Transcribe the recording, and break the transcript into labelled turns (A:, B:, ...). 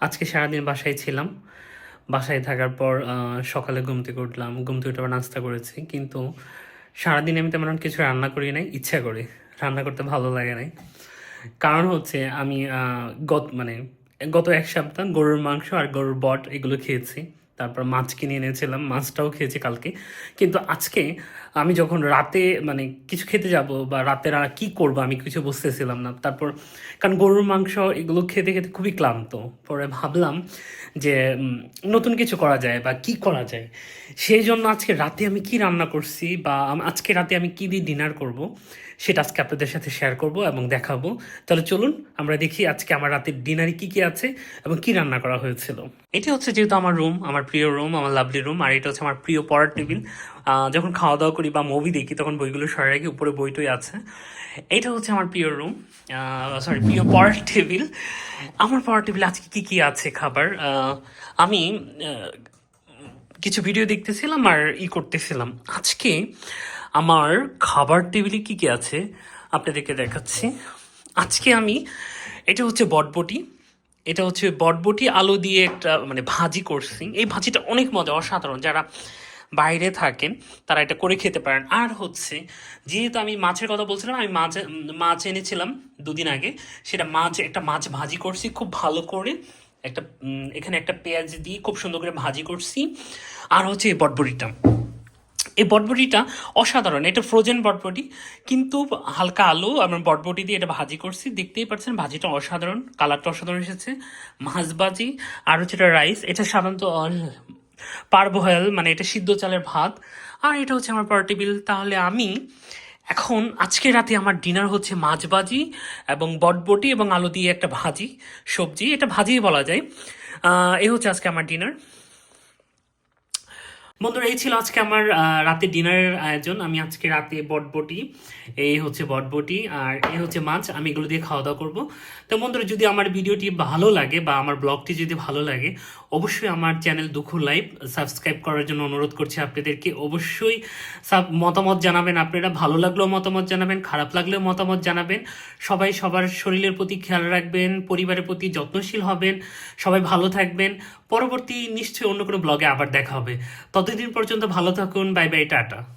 A: আজকে সারাদিন বাসায় ছিলাম। বাসায় থাকার পর সকালে ঘুম থেকে উঠলাম। ঘুম থেকে উঠে নাস্তা করেছি। কিন্তু সারাদিন আমি তেমন কিছু রান্না করি নাই, ইচ্ছা করি। রান্না করতে ভালো লাগে নাই। কারণ হচ্ছে আমি গত মানে গত এক সপ্তাহ গরুর মাংস আর গরুর বট এগুলো খেয়েছি। তারপর মাছ কিনে এনেছিলাম, মাছটাও খেয়েছি কালকে। কিন্তু আজকে আমি যখন রাতে মানে কিছু খেতে যাব বা রাতের আর কি করব আমি কিছু বুঝতেছিলাম না। তারপর, কারণ গরুর মাংস এগুলো খেতে খেতে খুবই ক্লান্ত। পরে ভাবলাম যে নতুন কিছু করা যায় বা কি করা যায়? সেই জন্য আজকে রাতে আমি কি রান্না করছি বা আজকে রাতে আমি কি দিয়ে ডিনার করব? সেটা আজকে আপনাদের সাথে শেয়ার করব এবং দেখাবো। তাহলে চলুন, আমরা দেখি আজকে আমার রাতের ডিনারে কি কি আছে এবং কি রান্না করা হয়েছিল। এটা হচ্ছে যেহেতু আমার রুম আমার প্রিয় রুম আমার লাভলি রুম আর এটা হচ্ছে আমার প্রিয় পড়ার টেবিল যখন খাওয়া দাওয়া করি বা মুভি দেখি, তখন বইগুলো সরে রাখি উপরে বইটই আছে। এটা হচ্ছে আমার প্রিয় রুম সরি প্রিয় পড়ার টেবিল আমার পড়ার টেবিল আজকে কি কি আছে খাবার? আমি কিছু ভিডিও দেখতেছিলাম আর ই করতেছিলাম। আজকে আমার খাবার টেবিলে কি কি আছে আপনাদেরকে দেখাচ্ছি। আজকে আমি, এটা হচ্ছে বটবটি। এটা হচ্ছে বটবটি আলু দিয়ে একটা মানে ভাজি করছি। এই ভাজিটা অনেক মজা, অসাধারণ। যারা বাইরে থাকেন, তারা এটা করে খেতে পারেন। আর হচ্ছে, যেহেতু আমি মাছের কথা বলছিলাম, আমি মাছ মাছ এনেছিলাম দুদিন আগে। সেটা মাছ, একটা মাছ ভাজি করছি খুব ভালো করে। একটা এখানে একটা পেঁয়াজ দিয়ে খুব সুন্দর করে ভাজি করছি। আর হচ্ছে এই বটবটিটা। এই বটবটিটা অসাধারণ, এটা ফ্রোজেন বটবটি। কিন্তু হালকা আলু, আমরা বটবটি দিয়ে এটা ভাজি করছি, দেখতেই পাচ্ছেন ভাজিটা অসাধারণ, কালারটা অসাধারণ এসেছে। মাছ ভাজি, আর হচ্ছে এটা রাইস এটা সাধারণত পারবোহেল মানে এটা সিদ্ধ চালের ভাত। আর এটা হচ্ছে আমার পার টেবিল তাহলে আমি এখন, আজকে রাতে আমার ডিনার হচ্ছে মাছ ভাজি এবং বটবটি এবং আলু দিয়ে একটা ভাজি, সবজি, এটা ভাজিই বলা যায়। এই হচ্ছে আজকে আমার ডিনার বন্ধুরা, এই ছিল আজকে আমার রাতে ডিনারের আয়োজন। আমি আজকে রাতে বটবটি, এই হচ্ছে বটবটি, আর এই হচ্ছে মাছ। আমি এগুলো দিয়ে খাওয়া দাওয়া করব। তো বন্ধুরা, যদি আমার ভিডিওটি ভালো লাগে বা আমার ব্লগটি যদি ভালো লাগে, অবশ্যই আমার চ্যানেল দুঃখ লাইভ সাবস্ক্রাইব করার জন্য অনুরোধ করছি আপনাদেরকে। অবশ্যই মতামত জানাবেন আপনারা। ভালো লাগলেও মতামত জানাবেন, খারাপ লাগলেও মতামত জানাবেন। সবাই সবার শরীরের প্রতি খেয়াল রাখবেন, পরিবারের প্রতি যত্নশীল হবেন, সবাই ভালো থাকবেন। পরবর্তী নিশ্চয়ই অন্য কোনো ব্লগে আবার দেখা হবে। ততদিন পর্যন্ত ভালো থাকুন। Bye bye tata.